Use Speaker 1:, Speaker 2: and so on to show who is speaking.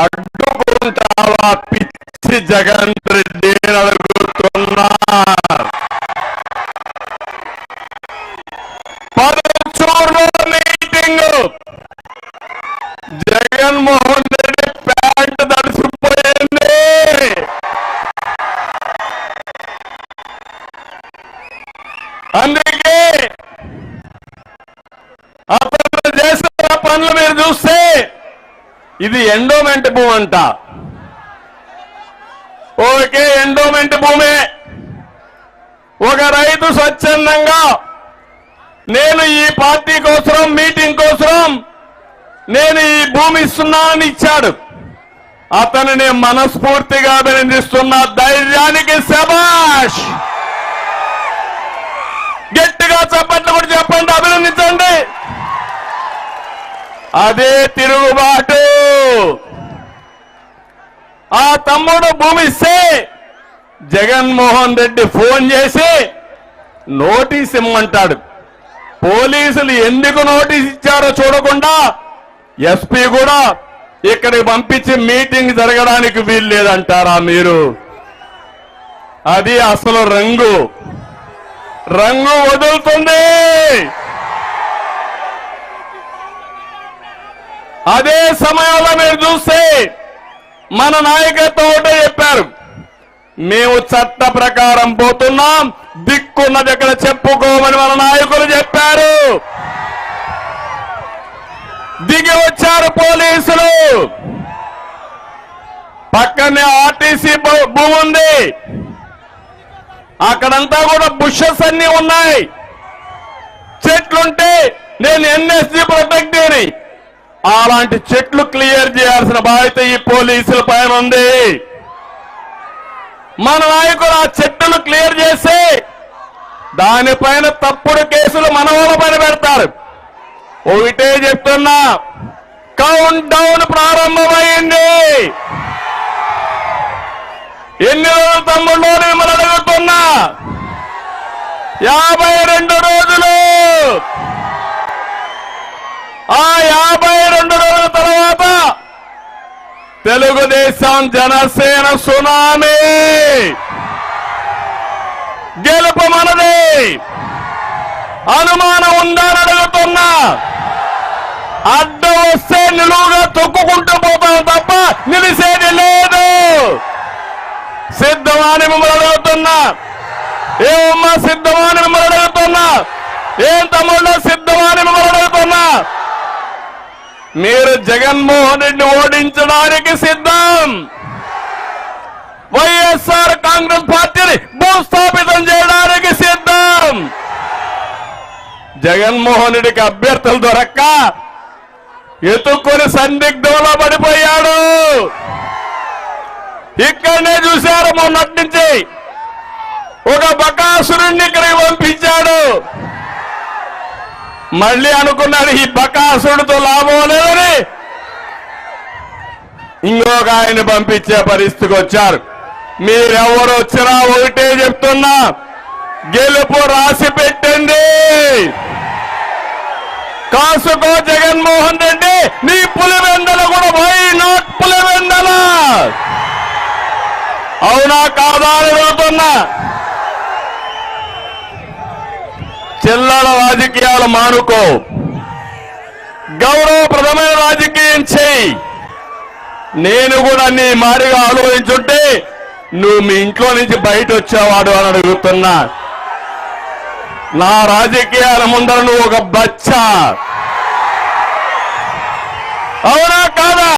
Speaker 1: అడ్డుకుంటావా పిచ్చి జగన్ రెడ్డి అడుగుతున్నా పదచూరులో మీటింగ్ జగన్మోహన్ రెడ్డి ప్యాంట్ తడిసిపోయింది. అందుకే అతను చేసిన పనులు మీరు చూస్తే ఇది ఎండోమెంట్ భూమి అంట. ఓకే ఎండోమెంట్ భూమే. ఒక రైతు స్వచ్ఛందంగా నేను ఈ పార్టీ కోసం మీటింగ్ కోసం నేను ఈ భూమి ఇస్తున్నానని ఇచ్చాడు. అతనిని మనస్ఫూర్తిగా అభినందిస్తున్న. ధైర్యానికి శబాష్ గట్టిగా చెప్పండి కూడా చెప్పండి అభినందించండి. అదే తిరుగుబాటు ఆ తమ్ముడు భూమి ఇస్తే జగన్మోహన్ రెడ్డి ఫోన్ చేసి నోటీస్ ఇమ్మంటాడు. పోలీసులు ఎందుకు నోటీస్ ఇచ్చారో చూడకుండా ఎస్పీ కూడా ఇక్కడికి పంపించి మీటింగ్ జరగడానికి వీలు లేదంటారా మీరు? అది అసలు రంగు. రంగు వదులుతుంది. అదే సమయంలో మీరు చూస్తే మన నాయకత్వం ఒకటే చెప్పారు. మేము చట్ట ప్రకారం పోతున్నాం. దిక్కున్నది ఎక్కడ చెప్పుకోమని మన నాయకులు చెప్పారు. దిగి వచ్చారు పోలీసులు. పక్కనే ఆర్టీసీ భూమి ఉంది. అక్కడంతా కూడా బుషెస్ అన్ని ఉన్నాయి. చెట్లుంటే నేను ఎన్ఎస్జి ప్రొటెక్టేని అలాంటి చెట్లు క్లియర్ చేయాల్సిన బాధ్యత ఈ పోలీసుల పైన ఉంది. మన నాయకులు ఆ చెట్టును క్లియర్ చేసి దానిపైన తప్పుడు కేసులు మన వాళ్ళ పైన పెడతారు. ఒకటే చెప్తున్నా కౌంట్ డౌన్ ప్రారంభమైంది. ఎన్ని రోజులు తమ్ముళ్ళు మిమ్మల్ని అడుగుతున్నా? యాభై రెండు రోజులు. ఆ యాభై రెండు రోజుల తర్వాత తెలుగుదేశం జనసేన సునామీ. గెలుపు మనది. అనుమానం ఉందా అడుగుతున్నా. అడ్డం వస్తే నిలువుగా తొక్కుకుంటూ పోతాం తప్ప నిలిసేది లేదు. సిద్ధమాని మిమ్మల్ని అడుగుతున్నా. ఏమమ్మా సిద్ధమాని మిమ్మల్ని అడుగుతున్నా. ఏం తమ్ముళ్ళు సిద్ధమాని మిమ్మల్ని అడుగుతున్నా. మీరు జగన్మోహన్ రెడ్డి ఓడించడానికి సిద్ధం. వైఎస్ఆర్ కాంగ్రెస్ పార్టీని భూస్థాపితం చేయడానికి సిద్ధం. జగన్మోహన్ రెడ్డికి అభ్యర్థులు దొరక్క ఎత్తుక్కొని సందిగ్ధంలో పడిపోయాడు. ఇక్కడనే చూశారు మొన్నటి నుంచి. ఒక బకాసురుణ్ణి ఇక్కడికి పంపించాడు మళ్ళీ అనుకున్నాడు ఈ బకాసుడితో లాభం లేదని. ఇంకొక ఆయన పంపించే పరిస్థితికి వచ్చారు. మీరెవరు వచ్చినా ఒకటే చెప్తున్నా గెలుపు రాసి పెట్టండి. కాసుకో జగన్మోహన్ రెడ్డి నీ పులివెందల కూడా వై నాట్ పులివెందల. అవునా కాదా అని చెల్లాల రాజకీయాలు మానుకో. గౌరవప్రదమైన రాజకీయం చేయి. నేను కూడా నీ మారిగా ఆలోచించుంటే నువ్వు మీ ఇంట్లో నుంచి బయట వచ్చేవాడు అని అడుగుతున్నా. నా రాజకీయాల ముందర నువ్వు ఒక బచ్చ. అవునా కాదా?